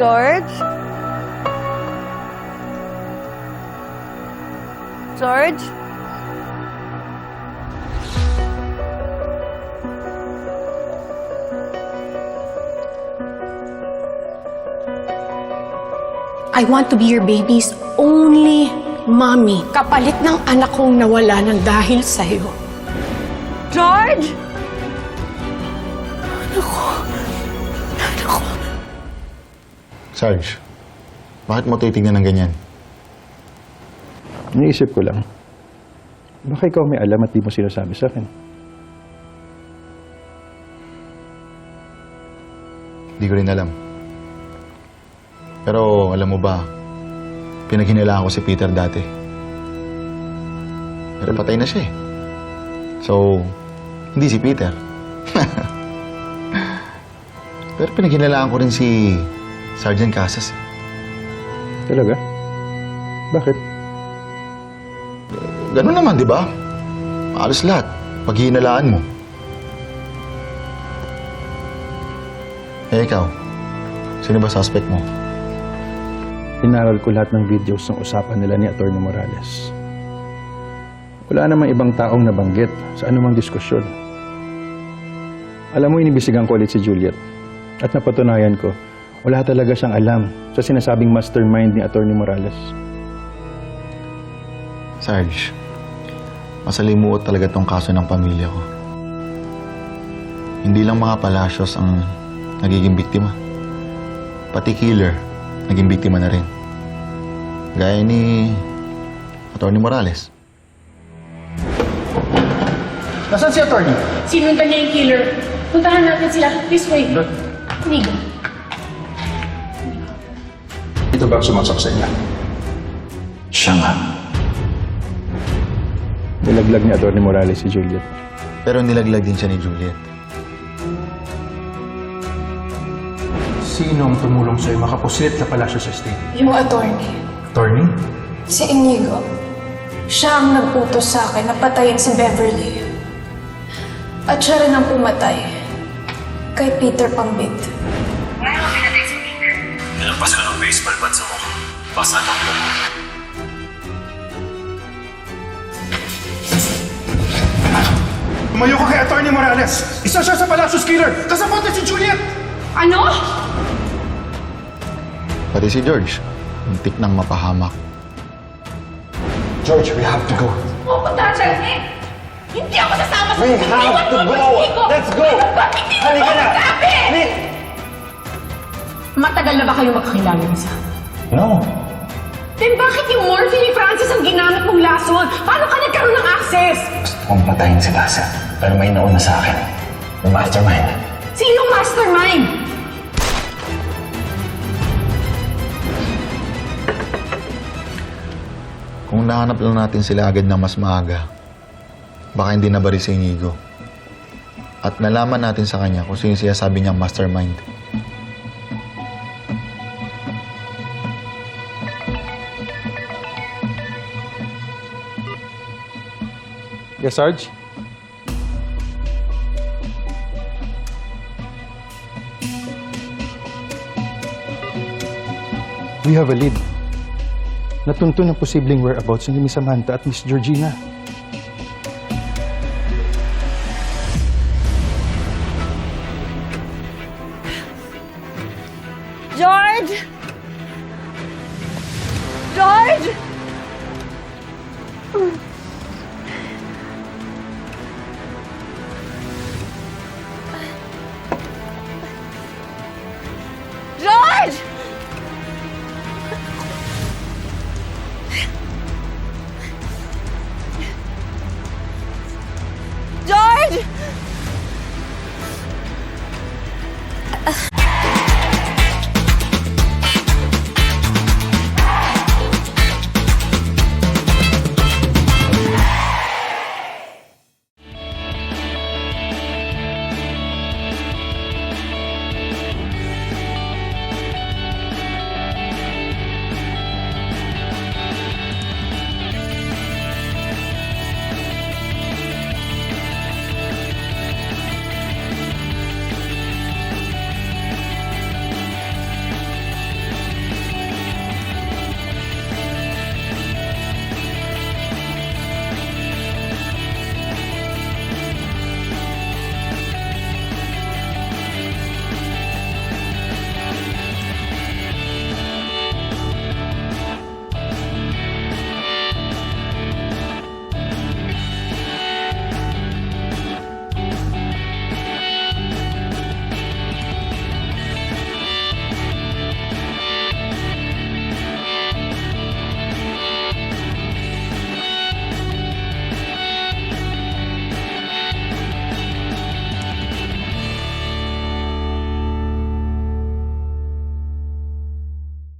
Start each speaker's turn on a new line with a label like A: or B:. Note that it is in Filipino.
A: George? George?
B: I want to be your baby's only mommy. Kapalit ng anak kong nawala ng dahil sa'yo.
A: George?
C: Sarge, bakit mo titignan ng ganyan?
D: Iniisip ko lang, baka ikaw may alam at di mo sinasabi sa akin.
C: Hindi ko rin alam. Pero alam mo ba, pinaghinilaan ko si Peter dati. Pero patay na siya eh. So, hindi si Peter. Pero pinaghinilaan ko rin si Sergeant Casas.
D: Talaga? Bakit?
C: Ganun naman, di ba? Alos lahat. Paghihinalaan mo. Eh, ikaw. Sino ba suspect mo?
D: Inaral ko lahat ng videos ng usapan nila ni Atty. Morales. Wala namang ibang taong nabanggit sa anumang diskusyon. Alam mo, inibisigan ko ulit si Juliet. At napatunayan ko, wala talaga siyang alam sa sinasabing mastermind ni Atty. Morales.
C: Sarge, masalimuot talaga tong kaso ng pamilya ko. Hindi lang mga palasyos ang nagiging biktima. Pati killer, naging biktima na rin. Gaya ni Atty. Morales.
D: Nasaan si Atty.?
B: Sinundan niya yung killer. Puntahan natin sila. This way. Nigo.
D: Ito ba ang sumasak sa inyo?
C: Siya nga.
D: Nilaglag ni Atty. Morales si Juliet.
C: Pero nilaglag din siya ni Juliet.
D: Sino ang tumulong sa'yo makapusit sa Palacio sa Estate?
E: Yung attorney,
D: Attorney?
E: si Inigo, siya ang nagputos sa akin na patayin si Beverly. At siya rin ang pumatay kay Peter Pambit.
F: Ng buko.
G: Tumayo ka kay Atty. Morales. Isa siya sa Palacios Killer. Kasama natin si Juliet.
B: Ano?
C: Pati si George, muntik nang mapahamak.
G: George, we have to go.
B: Pupunta siya. Hindi ako sasama sa
G: We have to go. Let's go. Halika na.
B: Matagal na ba kayo magkakilala niya?
G: No.
B: Then bakit yung morphine ni Francis ang ginamit mong lason? Paano ka nagkaroon ng access?
F: Gusto kong patayin si Bassett. Pero may nauna sa akin. Yung mastermind.
B: Sinong mastermind?
C: Kung nahanap lang natin sila agad na mas maaga, baka hindi na bari si Inigo. At nalaman natin sa kanya kung sino siya sabi niyang mastermind.
D: Yes, Sarge? We have a lead. Natuntun ang posibleng whereabouts ni Miss Samantha at Miss Georgina.
A: George? George?